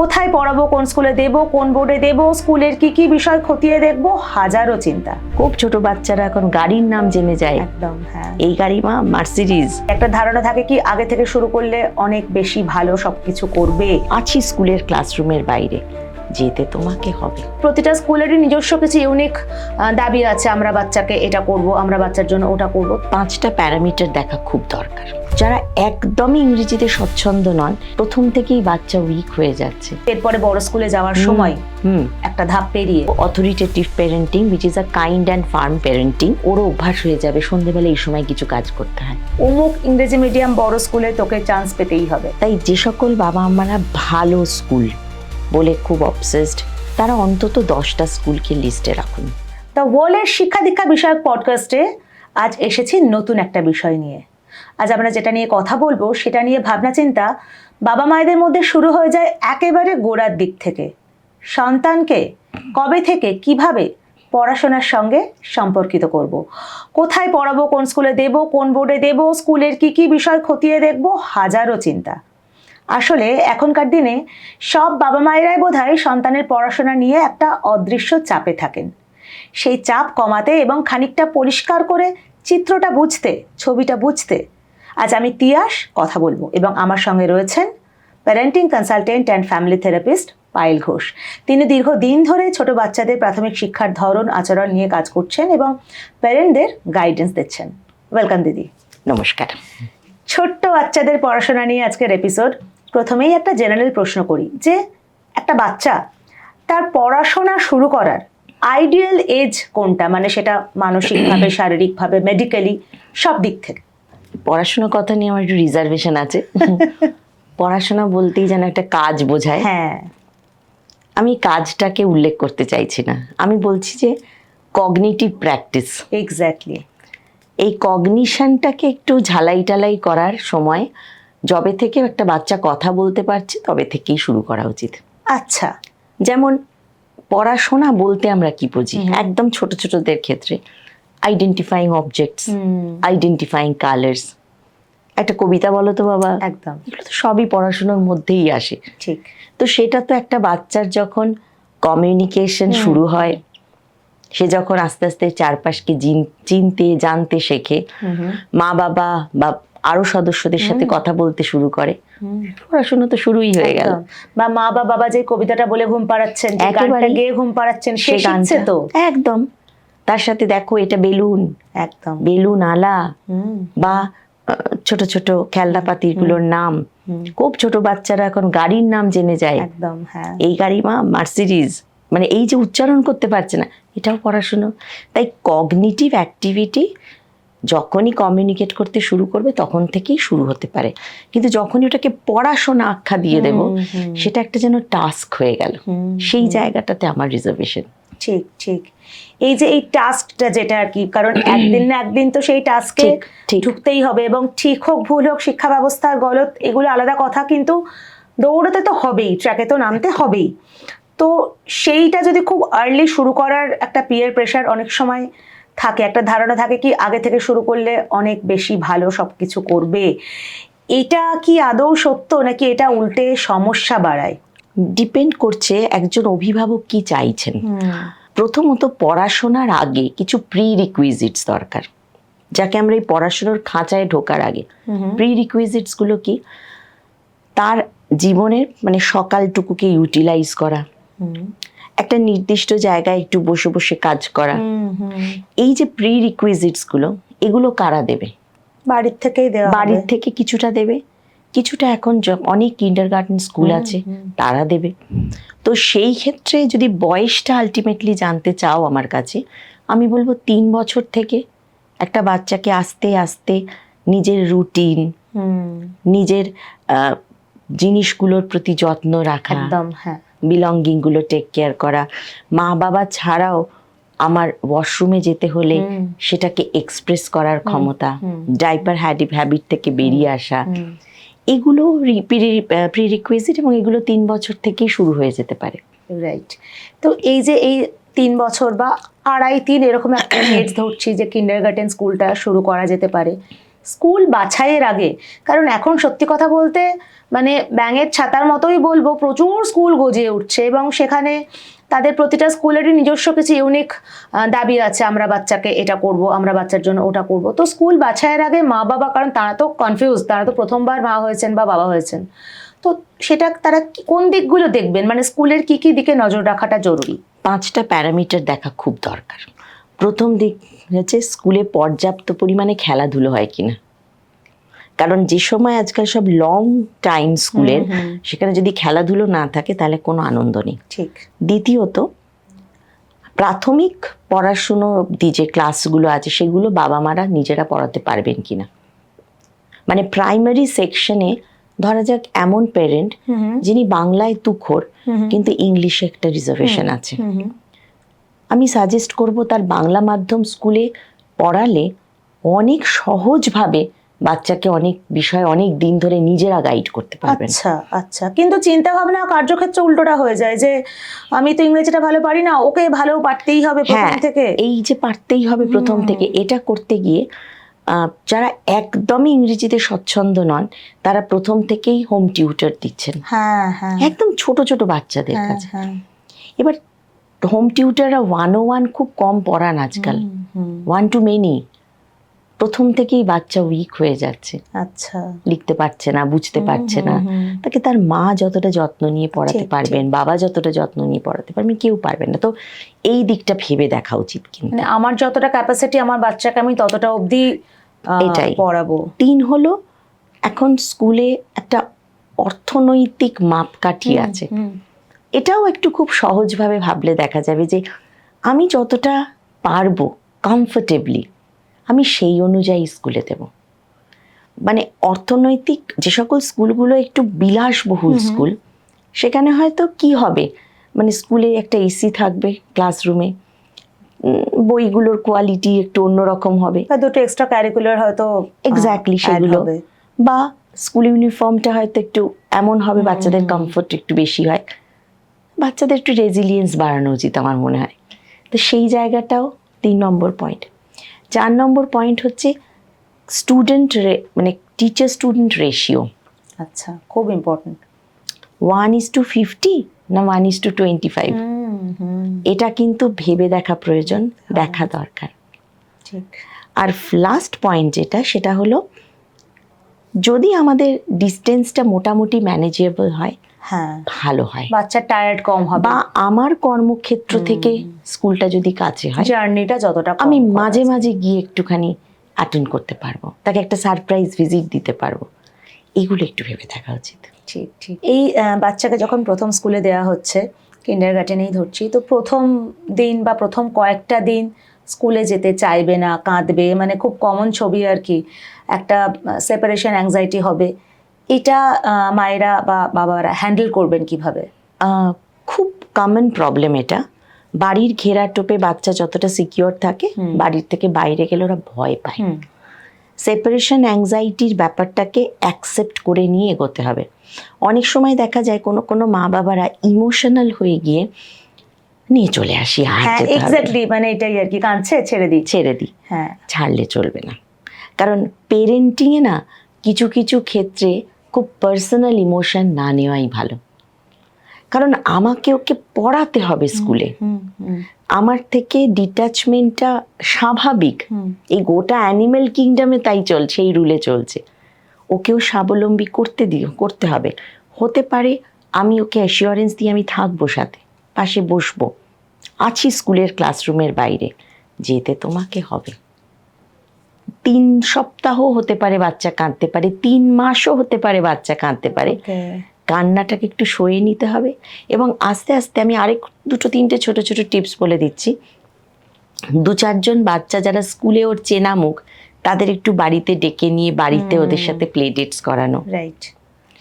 কোথায় পড়াবো কোন স্কুলে দেব কোন বোর্ডে দেব স্কুলের কি কি বিষয় খতিয়ে দেখব হাজারো চিন্তা। খুব ছোট বাচ্চারা এখন গাড়ির নাম জেনে যায়। একদম হ্যাঁ। এই গাড়ি মা মার্সিডিজ একটা ধারণা থাকে কি আগে থেকে শুরু করলে অনেক বেশি ভালো সবকিছু করবে। আছি স্কুলের ক্লাসরুমের বাইরে। যেতে তোমাকে হবে। প্রতিটা স্কুলেরই নিজস্ব কিছু ইউনিক দাবি আছে আমরা বাচ্চাকে এটা করব আমরা বাচ্চার জন্য ওটা করব। পাঁচটা প্যারামিটার দেখা খুব দরকার। যারা একদমই ইংরেজিতে স্বচ্ছন্দ নন প্রথম থেকেই বাচ্চা উইক হয়ে যাচ্ছে। এরপরে বড় স্কুলে যাওয়ার সময় হুম। একটা ধাপ পেরিয়ে authoritative parenting which is a kind and firm parenting ওরও অভ্যাস হয়ে যাবে। সন্ধ্যেবেলা এই সময় কিছু কাজ করতে হয়। অমুক ইংরেজি মিডিয়াম বড় স্কুলে তোকে চান্স পেতেই হবে। তাই যে সকল বাবা মারা ভালো স্কুল বলে খুব অবসেসড তারা অন্তত দশটা স্কুলকে লিস্টে রাখুন। তা ওয়ার্ল্ডের শিক্ষা দীক্ষা বিষয়ক পডকাস্টে আজ এসেছি নতুন একটা বিষয় নিয়ে। আজ আমরা যেটা নিয়ে কথা বলব, সেটা নিয়ে ভাবনা চিন্তা বাবা মায়েদের মধ্যে শুরু হয়ে যায় একেবারে গোড়ার দিক থেকে। সন্তানকে কবে থেকে কীভাবে পড়াশোনার সঙ্গে সম্পর্কিত করব। কোথায় পড়াবো, কোন স্কুলে দেব, কোন বোর্ডে দেব স্কুলের কি কি বিষয় খতিয়ে দেখব, হাজারো চিন্তা। আসলে এখনকার দিনে সব বাবা মায়েরাই বোধহয় সন্তানের পড়াশোনা নিয়ে একটা অদৃশ্য চাপে থাকেন। সেই চাপ কমাতে এবং খানিকটা পরিষ্কার করে চিত্রটা বুঝতে ছবিটা বুঝতে আজ আমি তিয়াস কথা বলব এবং আমার সঙ্গে রয়েছেন parenting consultant and family therapist Payel Ghosh. তিনি দীর্ঘদিন ধরে ছোট বাচ্চাদের প্রাথমিক শিক্ষার ধরন আচরণ নিয়ে কাজ করছেন এবং প্যারেন্টদের গাইডেন্স দিচ্ছেন। ওয়েলকাম দিদি। নমস্কার। ছোট্ট বাচ্চাদের পড়াশোনা নিয়ে আজকের এপিসোড প্রথমেই একটা জেনারেল প্রশ্ন করি যে একটা বাচ্চা তার পড়াশোনা শুরু করার আইডিয়াল এজ কোনটা? মানে সেটা মানসিকভাবে শারীরিকভাবে মেডিকেলি সব দিক থেকে। পড়াশোনার কথা নিয়ে আমার একটু রিজার্ভেশন আছে। পড়াশোনা বলতেই যেন একটা কাজ বোঝায়। হ্যাঁ। আমি কাজটাকে উল্লেখ করতে চাইছি না। আমি বলছি যে কগনিটিভ প্র্যাকটিস এক্স্যাক্টলি এই কগনিশনটাকে একটু ঝালাই টালাই করার সময় যবে থেকে একটা বাচ্চা কথা বলতে পারছে তবে থেকেই শুরু করা উচিত। আচ্ছা। যেমন পড়াশোনা বলতে আমরা কি বুঝি? একদম ছোট ছোটদের ক্ষেত্রে আইডেন্টিফাইং অবজেক্টস আইডেন্টিফাইং কালার্স একটা কবিতা বলো তো বাবা। একদম। এগুলো তো সবই পড়াশোনার মধ্যেই আসে। ঠিক। তো সেটা তো একটা বাচ্চার যখন কমিউনিকেশন শুরু হয় সে যখন আস্তে আস্তে চারপাশকে চিনতে জানতে শেখে মা বাবা বা আরও সদস্যদের সাথে কথা বলতে শুরু করে। পড়াশোনা তো শুরুই হয়ে গেল। বা মা বা বাবা যে কবিতাটা বলে ঘুম পাড়াচ্ছেন গানটা গেয়ে ঘুম পাড়াচ্ছেন সে গানটা। তো? একদম। তার সাথে দেখো এটা বেলুন। একদম। বেলুন আলা। বা ছোট ছোট খেলনাপাতিগুলোর নাম। খুব ছোট বাচ্চারা এখন গাড়ির নাম জেনে যায়। একদম হ্যাঁ। এই গাড়ি মা মার্সিডিজ। মানে এই যে উচ্চারণ করতে পারছে না এটাও পড়াশুনো। তাই কগনিটিভ অ্যাক্টিভিটি যখনই কমিউনিকেট করতে শুরু করবে তখন থেকেই শুরু হতে পারে। কিন্তু যখনই ওটাকে পড়াশোনা আখ্যা দিয়ে দেব সেটা একটা যেন টাস্ক হয়ে গেল। সেই জায়গাটাতে আমার রিজার্ভেশন ঠিক ঠিক। এই যে এই টাস্কটা যেটা আর কি কারণ একদিন না একদিন তো সেই টাস্কে ঢুকতেই হবে এবং ঠিক হোক ভুল হোক শিক্ষা ব্যবস্থার গলত এগুলো আলাদা কথা কিন্তু দৌড়তে তো হবেই ট্র্যাকে তো নামতে হবেই। তো সেইটা যদি খুব আর্লি শুরু করার একটা পিয়ার প্রেশার অনেক সময় থাকে। একটা ধারণা থাকে কি আগে থেকে শুরু করলে অনেক বেশি ভালো সব কিছু করবে। এটা কি আদৌ সত্য নাকি এটা উল্টে সমস্যা বাড়ায়? ডিপেন্ড করছে একজন অভিভাবক কি চাইছেন। প্রথমত পড়াশোনার আগে কিছু প্রি রিকুইজিটস দরকার যাকে আমরা এই পড়াশোনার খাঁচায় ঢোকার আগে। প্রি রিকুইজিটসগুলো কি? তার জীবনের মানে সকালটুকুকে ইউটিলাইজ করা। একটা নির্দিষ্ট জায়গায় একটু বসে বসে কাজ করা। এই যে প্রি রিকুইজিটসগুলো এগুলো কারা দেবে? বাড়ির থেকেই দেওয়া বাড়ির থেকে কিছুটা দেবে। কিছুটা এখন অনেক কিন্ডার গার্ডেন স্কুল আছে তারা দেবে। তো সেই ক্ষেত্রে যদি বয়সটা আলটিমেটলি জানতে চাও আমার কাছে আমি বলব তিন বছর থেকে একটা বাচ্চাকে আস্তে আস্তে নিজের রুটিন নিজের আহ, জিনিসগুলোর প্রতি যত্ন রাখা একদম হ্যাঁ। বিলঙ্গিংগুলো টেক কেয়ার করা। মা বাবা ছাড়াও আমার ওয়াশরুমে যেতে হলে সেটাকে এক্সপ্রেস করার ক্ষমতা। ডাইপার হ্যাবিট থেকে বেরিয়ে আসা এগুলো প্রি রিকুইজিট এবং এগুলো তিন বছর থেকেই শুরু হয়ে যেতে পারে। রাইট তো এই যে এই তিন বছর বা আড়াই তিন এরকম একটা এজ ধরছি যে কিন্ডার গার্ডেন স্কুলটা শুরু করা যেতে পারে। স্কুল বাছাইয়ের আগে কারণ এখন সত্যি কথা বলতে মানে ব্যাঙের ছাতার মতোই বলব প্রচুর স্কুল গজিয়ে উঠছে এবং সেখানে তাদের প্রতিটা স্কুলেরই নিজস্ব কিছু ইউনিক দাবি আছে, আমরা বাচ্চাকে এটা করব, আমরা বাচ্চার জন্য ওটা করব। তো স্কুল বাছাইয়ের আগে মা বাবা, কারণ তারা তো কনফিউজ তারা তো প্রথমবার মা হয়েছেন বা বাবা হয়েছেন। তো সেটা তারা কোন দিকগুলো দেখবেন? মানে স্কুলের কি কি দিকে নজর রাখাটা জরুরি? পাঁচটা প্যারামিটার দেখা খুব দরকার। প্রথম দিক হচ্ছে স্কুলে পর্যাপ্ত পরিমাণে খেলাধুলো হয় কিনা। কারণ যে সময় আজকাল সব লং টাইম স্কুলের। সেখানে যদি খেলাধুলো না থাকে তাহলে কোনো আনন্দ নেই। ঠিক। দ্বিতীয়ত প্রাথমিক পড়াশুনো যে ক্লাসগুলো আছে সেগুলো বাবা মারা নিজেরা পড়াতে পারবেন কিনা। মানে প্রাইমারি সেকশনে ধরা যাক এমন প্যারেন্ট যিনি বাংলায় তুখোর কিন্তু ইংলিশে একটা রিজার্ভেশন আছে। আমি সাজেস্ট করব তার বাংলা মাধ্যম স্কুলে পড়ালে অনেক সহজভাবে বাচ্চাকে অনেক বিষয় অনেক দিন ধরে নিজেরা গাইড করতে পারবেন আচ্ছা আচ্ছা। কিন্তু চিন্তা ভাবনা কার্যক্ষেত্র উল্টোটা হয়ে যায় যে আমি তো ইংরেজিটা ভালো পারি না ওকে ভালো পারতেই হবে প্রথম হ্যাঁ থেকে? এই যে পারতেই হবে প্রথম থেকে এটা করতে গিয়ে যারা একদমই ইংরেজিতে স্বচ্ছন্দ নন তারা প্রথম থেকেই হোম টিউটর দিচ্ছেন। হ্যাঁ হ্যাঁ। একদম ছোট ছোট বাচ্চাদের কাছে। এবার হোম টিউটাররা ওয়ান ও ওয়ান খুব কম পড়ান আজকাল। ওয়ান টু মেনি প্রথম থেকেই বাচ্চা উইক হয়ে যাচ্ছে। আচ্ছা। লিখতে পারছে না বুঝতে পারছে না। তাকে তার মা যতটা যত্ন নিয়ে পড়াতে পারবেন বাবা যতটা যত্ন নিয়ে পড়াতে পারবেন কেউ পারবেন না। তো এই দিকটা ভেবে দেখা উচিত কিন্তু। মানে আমার যতটা ক্যাপাসিটি আমার বাচ্চাকে আমি ততটা অবধি এটাই। পড়াবো। তিন হলো এখন স্কুলে একটা অর্থনৈতিক মাপকাঠি আছে। এটাও একটু খুব সহজভাবে ভাবলে দেখা যাবে যে আমি যতটা পারব কমফোর্টেবলি আমি সেই অনুযায়ী স্কুলে দেব। মানে অর্থনৈতিক যে সকল স্কুলগুলো একটু বিলাসবহুল স্কুল সেখানে হয়তো কি হবে? মানে স্কুলে একটা এসি থাকবে ক্লাসরুমে বইগুলোর কোয়ালিটি একটু অন্যরকম হবে। বা দুটো এক্সট্রা ক্যারিকুলার হয়তো এক্স্যাক্টলি সেগুলো। হবে। বা স্কুল ইউনিফর্মটা হয়তো একটু এমন হবে বাচ্চাদের কমফোর্ট একটু বেশি হয়। বাচ্চাদের একটু রেজিলিয়েন্স বাড়ানো উচিত আমার মনে হয়। তো সেই জায়গাটাও তিন নম্বর পয়েন্ট চার নম্বর পয়েন্ট হচ্ছে স্টুডেন্ট মানে টিচার স্টুডেন্ট রেশিও আচ্ছা খুব important one is to fifty না one is to twenty five এটা কিন্তু ভেবে দেখা প্রয়োজন দেখা দরকার। ঠিক। আর লাস্ট পয়েন্ট যেটা সেটা হলো যদি আমাদের ডিস্টেন্সটা মোটামুটি ম্যানেজেবল হয় হ্যাঁ। ভালো হয়। বাচ্চার টায়ার্ড কম হবে। বা আমার কর্মক্ষেত্র থেকে স্কুলটা যদি কাছে হয় জার্নিটা যতটা আমি মাঝে মাঝে গিয়ে একটুখানি অ্যাটেন্ড করতে পারব। তাকে একটা সারপ্রাইজ ভিজিট দিতে পারব। এগুলো একটু ভেবে থাকা উচিত। ঠিক ঠিক। এই বাচ্চাকে যখন প্রথম স্কুলে দেওয়া হচ্ছে কিন্ডার গার্ডেনেই ধরছি তো প্রথম দিন বা প্রথম কয়েকটা দিন স্কুলে যেতে চাইবে না কাঁদবে মানে খুব কমন ছবি আর কি। একটা সেপারেশন অ্যাংজাইটি হবে। এটা মায়েরা বা বাবারা হ্যান্ডেল করবেন কীভাবে? খুব কমন প্রবলেম এটা। বাড়ির ঘেরা টোপে বাচ্চা যতটা সিকিওর থাকে বাড়ির থেকে বাইরে গেলে ওরা ভয় পায়। সেপারেশন অ্যাংজাইটির ব্যাপারটাকে অ্যাকসেপ্ট করে নিয়ে এগোতে হবে। অনেক সময় দেখা যায় কোনো কোনো মা বাবারা ইমোশনাল হয়ে গিয়ে নিয়ে চলে আসি হ্যাঁ। এক্স্যাক্টলি মানে এটাই আর কি কাঁদছে ছেড়ে দিই ছেড়ে দিই। হ্যাঁ। ছাড়লে চলবে না। কারণ পেরেন্টিংয়ে না কিছু কিছু ক্ষেত্রে খুব পার্সোনাল ইমোশন না নেওয়াই ভালো। কারণ আমাকে ওকে পড়াতে হবে স্কুলে। আমার থেকে ডিট্যাচমেন্টটা স্বাভাবিক। এই গোটা অ্যানিমেল কিংডমে তাই চলছে এই রুলে চলছে। ওকেও স্বাবলম্বী করতে দিও করতে হবে। হতে পারে আমি ওকে অ্যাসিওরেন্স দিয়ে আমি থাকব সাথে পাশে বসবো। আছি স্কুলের ক্লাসরুমের বাইরে যেতে তোমাকে হবে। তিন সপ্তাহ হতে পারে বাচ্চা কাঁদতে পারে তিন মাসও হতে পারে বাচ্চা কাঁদতে পারে। কান্নাটাকে একটু সয়ে নিতে হবে এবং আস্তে আস্তে আমি আরেক দুটো তিনটে ছোট ছোট টিপস বলে দিচ্ছি। দু চারজন বাচ্চা যারা স্কুলে ওর চেনা মুখ তাদের একটু বাড়িতে ডেকে নিয়ে বাড়িতে ওদের সাথে প্লে ডেটস করানো। রাইট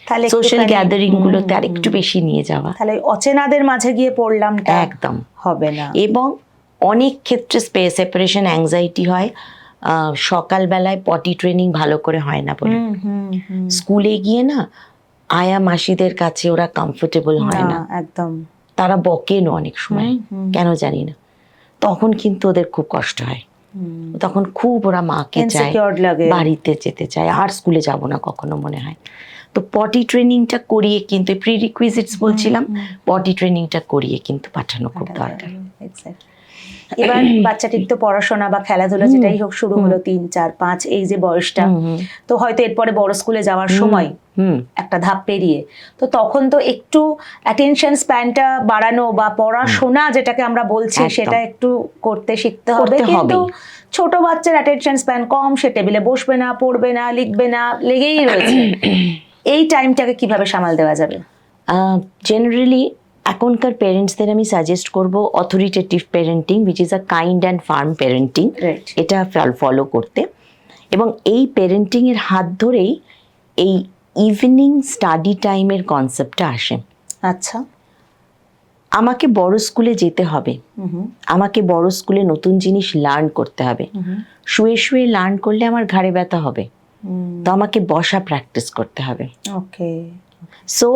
তাহলে সোশ্যাল গ্যাদারিং গুলোতে আর একটু বেশি নিয়ে যাওয়া। তাহলে অচেনাদের মাঝে গিয়ে পড়লাম একদম। হবে না। এবং অনেক ক্ষেত্রে স্পেস সেপারেশন অ্যাংজাইটি হয়। সকালবেলায় পটি ট্রেনিং ভালো করে হয় না বলে। স্কুলে গিয়ে না আয়া মাসিদের কাছে ওরা কমফোর্টেবল হয় না। একদম। তারা বকেন অনেক সময়। কেন জানি না। তখন কিন্তু ওদের খুব কষ্ট হয়। তখন খুব ওরা মাকে চায় বাড়িতে যেতে চায়। আর স্কুলে যাব না কখনো মনে হয়। তো পটি ট্রেনিংটা করিয়ে কিন্তু প্রি রিকুইজিটস বলছিলাম পটি ট্রেনিংটা করিয়ে কিন্তু পাঠানো খুব দরকার. এবার বাচ্চাটির তো পড়াশোনা বা খেলাধুলা যেটাই হোক শুরু হলো তিন চার পাঁচ এই যে বয়সটা। তো হয়তো এরপরে বড় স্কুলে যাওয়ার সময় একটা ধাপ পেরিয়ে। তো তখন তো একটু অ্যাটেনশন স্প্যানটা বাড়ানো বা পড়াশোনা যেটাকে আমরা বলছি সেটা একটু করতে শিখতে হবে। কিন্তু ছোট বাচ্চার অ্যাটেনশন স্প্যান কম সে টেবিলে বসবে না পড়বে না লিখবে না লেগেই রয়েছে। এই টাইমটাকে কীভাবে সামাল দেওয়া যাবে? জেনারেলি এখনকার পেরেন্টসদের আমি সাজেস্ট করব authoritative parenting which is a kind and firm right এটা ফলো করতে। এবং এই পেরেন্টিং এর হাত ধরেই এই ইভিনিং স্টাডি টাইমের কনসেপ্টটা আসে। আচ্ছা। আমাকে বড় স্কুলে যেতে হবে। আমাকে বড় স্কুলে নতুন জিনিস লার্ন করতে হবে। শুয়ে শুয়ে লার্ন করলে আমার ঘাড়ে ব্যথা হবে। তো আমাকে বসা প্র্যাকটিস করতে হবে। Okay so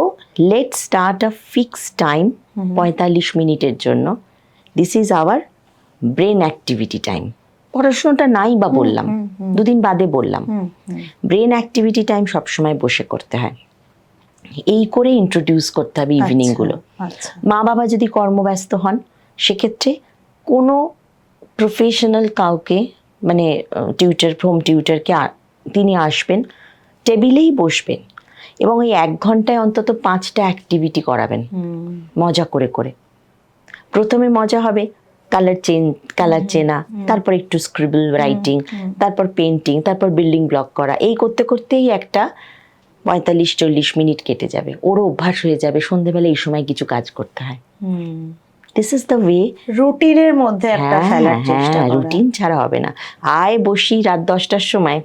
let start a fix time পঁয়তাল্লিশ মিনিটের জন্য। This is our brain activity time পড়াশোনাটা নাই বা বললাম। দুদিন বাদে বললাম। ব্রেন অ্যাক্টিভিটি টাইম সবসময় বসে করতে হয়। এই করে ইন্ট্রোডিউস করতে হবে ইভিনিংগুলো আচ্ছা। মা বাবা যদি কর্মব্যস্ত হন সেক্ষেত্রে কোনো প্রফেশনাল কাউকে মানে টিউটার হোম টিউটারকে তিনি আসবেন টেবিলেই বসবেন। এবং ওই এক ঘন্টায় অন্তত পাঁচটা অ্যাক্টিভিটি করাবেন। মজা করে করে। প্রথমে মজা হবে কালার চেন কালার চেনা তারপর একটু স্ক্রিবল রাইটিং তারপর পেন্টিং তারপর বিল্ডিং ব্লক করা। এই করতে করতেই একটা পঁয়তাল্লিশ চল্লিশ মিনিট কেটে যাবে। ওরও অভ্যাস হয়ে যাবে সন্ধেবেলা এই সময় কিছু কাজ করতে হয়। দিস ইজ দ্য ওয়ে রুটিনের মধ্যে একটা ফেলার চেষ্টা হ্যাঁ রুটিন ছাড়া হবে না। আয় বসি রাত দশটার সময়।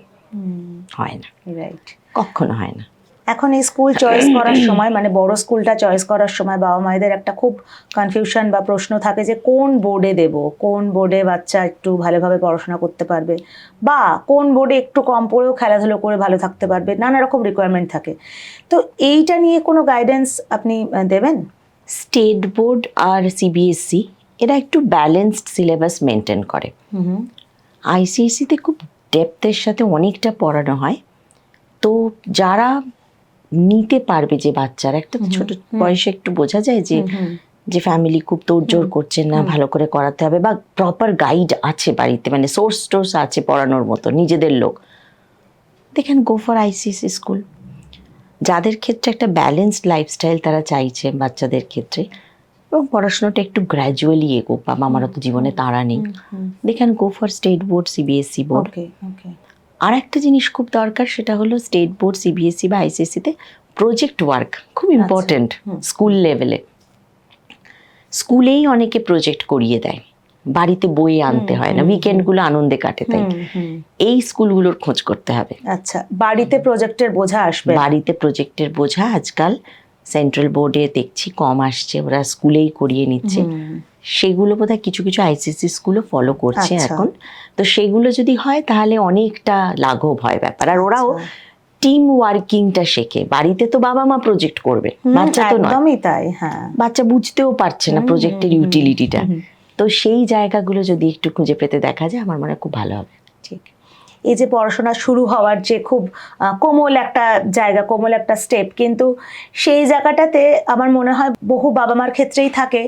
হয় না। রাইট কখনো হয় না। এখন এই স্কুল চয়েস করার সময় মানে বড় স্কুলটা চয়েস করার সময় বাবা মায়েদের একটা খুব কনফিউশন বা প্রশ্ন থাকে যে কোন বোর্ডে দেব? কোন বোর্ডে বাচ্চা একটু ভালোভাবে পড়াশোনা করতে পারবে? বা কোন বোর্ডে একটু কম পড়েও খেলাধুলো করে ভালো থাকতে পারবে? নানা রকম রিকোয়ারমেন্ট থাকে। তো এইটা নিয়ে কোনো গাইডেন্স আপনি দেবেন? স্টেট বোর্ড আর সিবিএসসি এরা একটু ব্যালেন্সড সিলেবাস মেনটেন করে। হুম। আইসিএসসিতে খুব ডেপথের সাথে অনেকটা পড়ানো হয়। তো যারা নিতে পারবে যে বাচ্চারা। একটা ছোট বয়সে একটু বোঝা যায় যে যে ফ্যামিলি খুব তোড়জোড় করছে না ভালো করে করাতে হবে বা প্রপার গাইড আছে বাড়িতে মানে সোর্স টোর্স আছে পড়ানোর মতো নিজেদের লোক। দেখেন গো ফর আইসিএসসি স্কুল যাদের ক্ষেত্রে একটা ব্যালেন্সড লাইফস্টাইল তারা চাইছে বাচ্চাদের ক্ষেত্রে এবং পড়াশোনাটা একটু গ্র্যাজুয়ালি এগোক বাবা আমারও তো জীবনে তাড়া নেই। দেখেন go for state board CBSE board okay okay আর একটা জিনিস খুব দরকার সেটা হলো স্টেট বোর্ড সিবিএসসি বা আইসিএসসিতে প্রজেক্ট ওয়ার্ক খুব ইম্পর্টেন্ট স্কুল লেভেলে স্কুলেই অনেকে প্রজেক্ট করিয়ে দেয় বাড়িতে বই আনতে হয় না উইকেন্ডগুলো আনন্দে কাটে তাই। এই স্কুলগুলোর খোঁজ করতে হবে। আচ্ছা বাড়িতে প্রজেক্টের বোঝা আসবে? বাড়িতে প্রজেক্টের বোঝা আজকাল সেন্ট্রাল বোর্ডে দেখছি কম আসছে ওরা স্কুলেই করিয়ে নিচ্ছে। সেগুলো বোধহয় কিছু কিছু আইসিসি স্কুলও ফলো করছে আচ্ছা। এখন। তো সেগুলো যদি হয় তাহলে অনেকটা লাঘব হয় ব্যাপার। আর ওরাও আচ্ছা। টিম ওয়ার্কিংটা শেখে। বাড়িতে তো বাবা মা প্রজেক্ট করবে বাচ্চা তো নয়। একদমই তাই হ্যাঁ। বাচ্চা বুঝতেও পারছে না প্রজেক্টের ইউটিলিটিটা তো সেই জায়গাগুলো যদি একটু খুঁজে পেতে দেখা যায় আমার মনে হয় খুব ভালো হবে। এই যে পড়াশোনা শুরু হওয়ার যে খুব কোমল একটা জায়গা, কোমল একটা স্টেপ কিন্তু সেই জায়গাটাতে আমার মনে হয় বহু বাবা মার ক্ষেত্রেই থাকে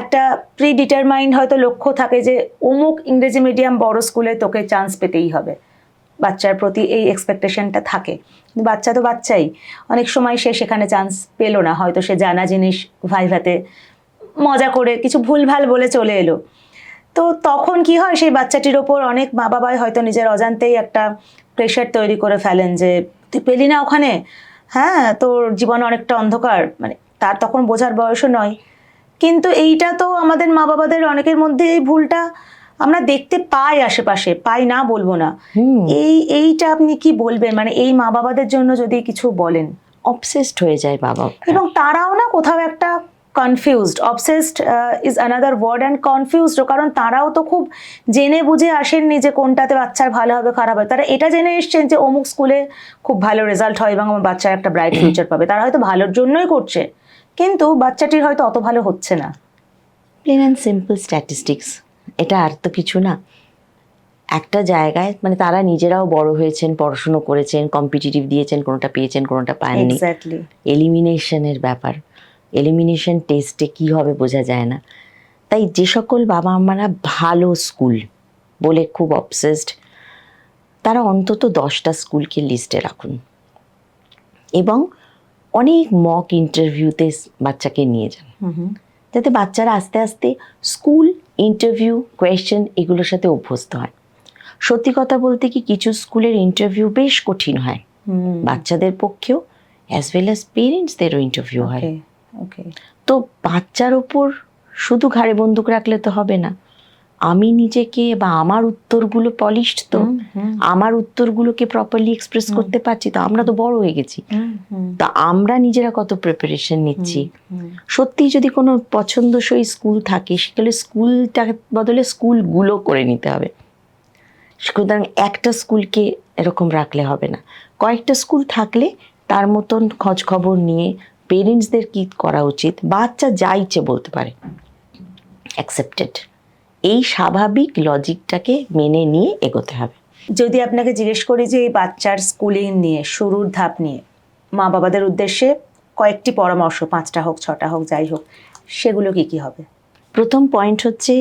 একটা প্রি ডিটারমাইন্ড হয়তো লক্ষ্য থাকে যে অমুক ইংরেজি মিডিয়াম বড় স্কুলে তোকে চান্স পেতেই হবে। বাচ্চার প্রতি এই এক্সপেকটেশনটা থাকে। কিন্তু বাচ্চা তো বাচ্চাই। অনেক সময় সে সেখানে চান্স পেল না। হয়তো সে জানা জিনিস ভাইভাতে মজা করে কিছু ভুলভাল বলে চলে এলো। তো তখন কি হয়? সেই বাচ্চাটির ওপর অনেক মা বাবাই হয়তো নিজের অজান্তেই একটা প্রেশার তৈরি করে ফেলেন যে তুই পেলি না ওখানে? হ্যাঁ তোর জীবন অনেকটা অন্ধকার। মানে তার তখন বোঝার বয়সও নয়। কিন্তু এইটা তো আমাদের মা বাবাদের অনেকের মধ্যে এই ভুলটা আমরা দেখতে পাই আশেপাশে পাই না বলব না। এই এইটা আপনি কি বলবেন? মানে এই মা বাবাদের জন্য যদি কিছু বলেন। অবসেসড হয়ে যায় বাবা এবং তারাও না কোথাও একটা confused obsessed is another word and confused কারণ তারাও তো খুব জেনে বুঝে আসেননি যে কোনটাতে বাচ্চার ভালো হবে খারাপ হবে। তারা এটা জেনে এসছেন যে অমুক স্কুলে খুব ভালো রেজাল্ট হয় এবং আমার বাচ্চার একটা ব্রাইট ফিউচার পাবে। তারা হয়তো ভালোর জন্যই করছে কিন্তু বাচ্চাটির হয়তো অত ভালো হচ্ছে না। প্লেন অ্যান্ড সিম্পল স্ট্যাটিস্টিক্স এটা আর তো কিছু না। একটা জায়গায় মানে তারা নিজেরাও বড় হয়েছেন পড়াশুনো করেছেন কম্পিটিটিভ দিয়েছেন কোনোটা পেয়েছেন কোনোটা পাননি। এলিমিনেশনের ব্যাপার। এলিমিনেশন টেস্টে কি হবে বোঝা যায় না। তাই যে সকল বাবা মারা ভালো স্কুল বলে খুব অবসেসড তারা অন্তত দশটা স্কুলকে লিস্টে রাখুন। এবং অনেক মক ইন্টারভিউতে বাচ্চাকে নিয়ে যান। যাতে বাচ্চারা আস্তে আস্তে স্কুল ইন্টারভিউ কোয়েশ্চেন এগুলোর সাথে অভ্যস্ত হয়। সত্যি কথা বলতে কি কিছু স্কুলের ইন্টারভিউ বেশ কঠিন হয়। বাচ্চাদের পক্ষেও অ্যাজ ওয়েল অ্যাজ পেরেন্টসদেরও ইন্টারভিউ হয়। ওকে তো বাচ্চার ওপর শুধু ঘাড়ে বন্দুক রাখলে তো হবে না। আমি নিজেকে বা আমার উত্তরগুলো পলিশড তো আমার উত্তরগুলোকে প্রপারলি এক্সপ্রেস করতে পারছি তো আমরা তো বড় হয়ে গেছি। তা আমরা নিজেরা কত প্রিপারেশন নিচ্ছি? সত্যি যদি কোনো পছন্দসই স্কুল থাকে সেগুলো স্কুলটার বদলে স্কুলগুলো করে নিতে হবে। সুতরাং একটা স্কুলকে এরকম রাখলে হবে না। কয়েকটা স্কুল থাকলে তার মতন খোঁজ খবর নিয়ে পেরেন্টসদের কি করা উচিত? বাচ্চা যা ইচ্ছে বলতে পারে। অ্যাকসেপ্টেড এই স্বাভাবিক লজিকটাকে মেনে নিয়ে এগোতে হবে। যদি আপনাকে জিজ্ঞেস করি যে এই বাচ্চার স্কুলিং নিয়ে শুরুর ধাপ নিয়ে মা বাবাদের উদ্দেশ্যে কয়েকটি পরামর্শ পাঁচটা হোক ছটা হোক যাই হোক সেগুলো কি কি হবে? প্রথম পয়েন্ট হচ্ছে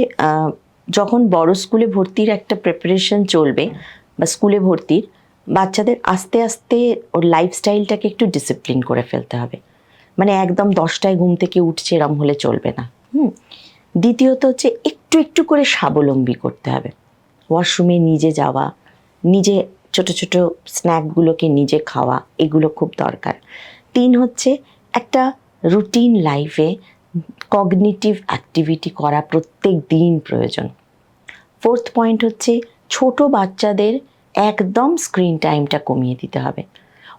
যখন বড় স্কুলে ভর্তির একটা প্রিপারেশন চলবে বা স্কুলে ভর্তির বাচ্চাদের আস্তে আস্তে ওর লাইফস্টাইলটাকে একটু ডিসিপ্লিন করে ফেলতে হবে। মানে একদম দশটায় ঘুম থেকে উঠছে, এরম হলে চলবে না। হুম। দ্বিতীয়ত হচ্ছে একটু একটু করে স্বাবলম্বী করতে হবে। ওয়াশরুমে নিজে যাওয়া, নিজে ছোট ছোট স্ন্যাকগুলোকে নিজে খাওয়া, এগুলো খুব দরকার। তিন হচ্ছে একটা রুটিন লাইফে কগনিটিভ অ্যাক্টিভিটি করা প্রত্যেক দিন প্রয়োজন। ফোর্থ পয়েন্ট হচ্ছে ছোট বাচ্চাদের একদম স্ক্রিন টাইমটা কমিয়ে দিতে হবে।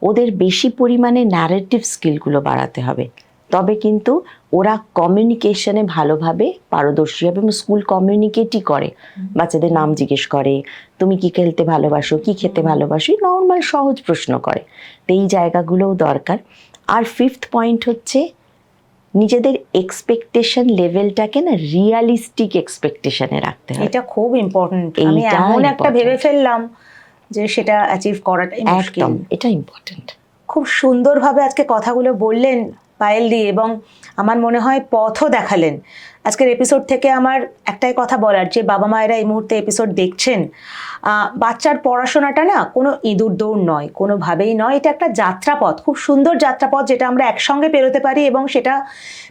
ওদের বেশি পরিমাণে ন্যারেটিভ স্কিলগুলো বাড়াতে হবে। তবে কিন্তু ওরা কমিউনিকেশনে ভালোভাবে পারদর্শী হবে এবং স্কুল কমিউনিকেটই করে। বাচ্চাদের নাম জিজ্ঞেস করে তুমি কি খেলতে ভালোবাসো? কি খেতে ভালোবাসো? নর্মাল সহজ প্রশ্ন করে। তো এই জায়গাগুলোও দরকার। আর ফিফথ পয়েন্ট হচ্ছে নিজেদের এক্সপেকটেশন লেভেলটাকে না রিয়ালিস্টিক এক্সপেকটেশনে রাখতে হবে। এটা খুব ইম্পর্টেন্ট আমি এমন একটা ভেবে ফেললাম যে সেটা অ্যাচিভ করাটাই মুশকিল। একদম এটা ইম্পর্টেন্ট খুব সুন্দরভাবে আজকে কথাগুলো বললেন পায়েল দি এবং আমার মনে হয় পথও দেখালেন। আজকের এপিসোড থেকে আমার একটাই কথা বলার যে বাবা মায়েরা এই মুহূর্তে এপিসোড দেখছেন বাচ্চার পড়াশোনাটা না কোনো ইঁদুর দৌড় নয় কোনোভাবেই নয়। এটা একটা যাত্রাপথ খুব সুন্দর যাত্রাপথ যেটা আমরা একসঙ্গে পেরোতে পারি এবং সেটা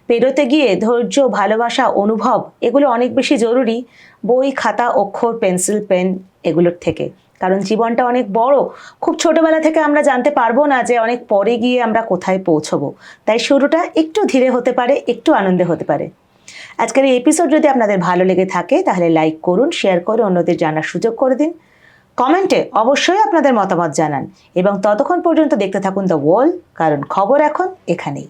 পেরোতে গিয়ে ধৈর্য ভালোবাসা অনুভব এগুলো অনেক বেশি জরুরি। বই খাতা অক্ষর পেন্সিল পেন এগুলোর থেকে। কারণ জীবনটা অনেক বড়। খুব ছোটবেলা থেকে আমরা জানতে পারব না যে অনেক পরে গিয়ে আমরা কোথায় পৌঁছবো। তাই শুরুটা একটু ধীরে হতে পারে, একটু আনন্দে হতে পারে। আজকের এই এপিসোড যদি আপনাদের ভালো লেগে থাকে, তাহলে লাইক করুন শেয়ার করে অন্যদের জানার সুযোগ করে দিন। কমেন্টে অবশ্যই আপনাদের মতামত জানান। এবং ততক্ষণ পর্যন্ত দেখতে থাকুন দ্য ওয়াল কারণ খবর এখন এখানেই।